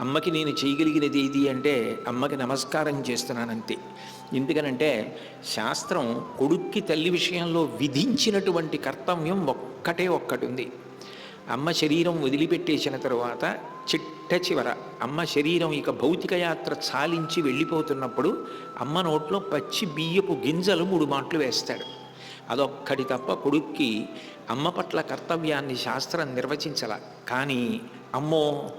అమ్మకి నేను చేయగలిగినది ఏది అంటే అమ్మకి నమస్కారం చేస్తున్నానంతే. ఎందుకనంటే శాస్త్రం కొడుక్కి తల్లి విషయంలో విధించినటువంటి కర్తవ్యం ఒక్కటే ఒక్కటి ఉంది అమ్మ శరీరం వదిలిపెట్టేసిన తరువాత చిట్ట చివర అమ్మ శరీరం ఇక భౌతిక యాత్ర చాలించి వెళ్ళిపోతున్నప్పుడు అమ్మ నోట్లో పచ్చి బియ్యపు గింజలు మూడు మాటలు వేస్తాడు. అదొక్కటి తప్ప కొడుక్కి అమ్మ పట్ల కర్తవ్యాన్ని శాస్త్రం నిర్వచించల. కానీ అమ్మో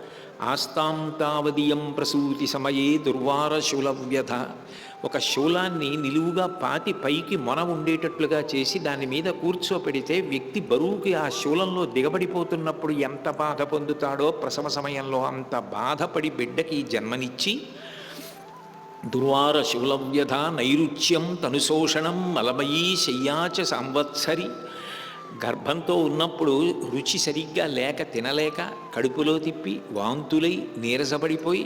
ఆస్తాం తావదీయం ప్రసూతి సమయే దుర్వార శూలవ్యధ ఒక శూలాన్ని నిలువుగా పాతి పైకి మొన ఉండేటట్లుగా చేసి దాని మీద కూర్చోపెడితే వ్యక్తి బరువుకి ఆ శూలంలో దిగబడిపోతున్నప్పుడు ఎంత బాధ పొందుతాడో ప్రసవ సమయంలో అంత బాధపడి బిడ్డకి జన్మనిచ్చి దుర్వార శూలవ్యధ నైరుచ్యం తనుశోషణం మలమయీ శయ్యాచ సంవత్సరి. గర్భంతో ఉన్నప్పుడు రుచి సరిగ్గా లేక తినలేక కడుపులో తిప్పి వాంతులై నీరసపడిపోయి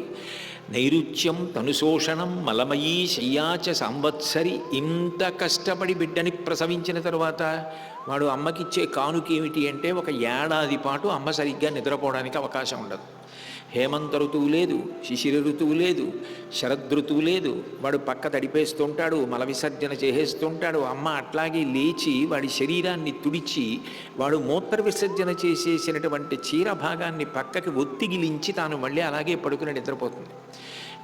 నైరుచ్యం తనుశోషణం మలమయీ శయ్యాచ సంవత్సరి ఇంత కష్టపడి బిడ్డని ప్రసవించిన తరువాత వాడు అమ్మకిచ్చే కానుకేమిటి అంటే ఒక ఏడాది పాటు అమ్మ సరిగ్గా నిద్రపోవడానికి అవకాశం ఉండదు. హేమంత ఋతువు లేదు శిశిర ఋతువు లేదు శరదృతువు లేదు. వాడు పక్క తడిపేస్తుంటాడు మల విసర్జన చేసేస్తుంటాడు. అమ్మ అట్లాగే లేచి వాడి శరీరాన్ని తుడిచి వాడు మూత్ర విసర్జన చేసేసినటువంటి చీర భాగాన్ని పక్కకి ఒత్తిగిలించి తాను మళ్ళీ అలాగే పడుకుని నిద్రపోతుంది.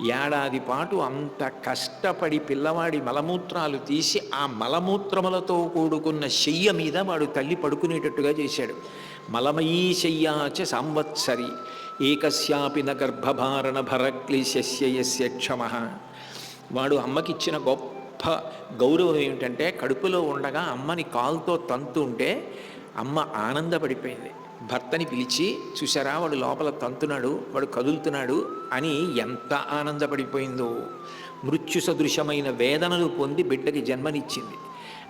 ఏడాది పాటు అంత కష్టపడి పిల్లవాడి మలమూత్రాలు తీసి ఆ మలమూత్రములతో కూడుకున్న శయ్య మీద వాడు తల్లి పడుకునేటట్టుగా చేశాడు. మలమయీ శయ్యాచ సంవత్సరి ఏకస్యాపి న గర్భభారణ భరక్లిశస్య క్షమ. వాడు అమ్మకిచ్చిన గొప్ప గౌరవం ఏమిటంటే కడుపులో ఉండగా అమ్మని కాలుతో తంతు ఉంటే అమ్మ ఆనందపడిపోయింది. భర్తని పిలిచి చూసారా వాడు లోపల తంతున్నాడు వాడు కదులుతున్నాడు అని ఎంత ఆనందపడిపోయిందో. మృత్యు సదృశమైన వేదనలు పొంది బిడ్డకి జన్మనిచ్చింది.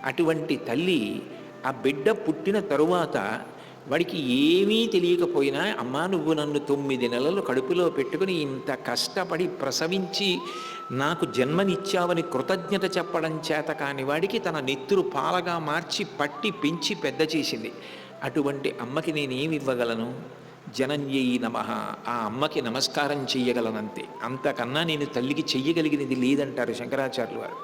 అటువంటి తల్లి ఆ బిడ్డ పుట్టిన తరువాత వాడికి ఏమీ తెలియకపోయినా అమ్మా నువ్వు నన్ను తొమ్మిది నెలలు కడుపులో పెట్టుకుని ఇంత కష్టపడి ప్రసవించి నాకు జన్మనిచ్చావని కృతజ్ఞత చెప్పడం చేత కాని వాడికి తన నెత్తురు పాలగా మార్చి పట్టి పెంచి పెద్ద చేసింది. అటువంటి అమ్మకి నేనేమి ఇవ్వగలను జనన్యై నమ. ఆ అమ్మకి నమస్కారం చెయ్యగలనంతే. అంతకన్నా నేను తల్లికి చెయ్యగలిగినది లేదంటారు శంకరాచార్యులు వారు.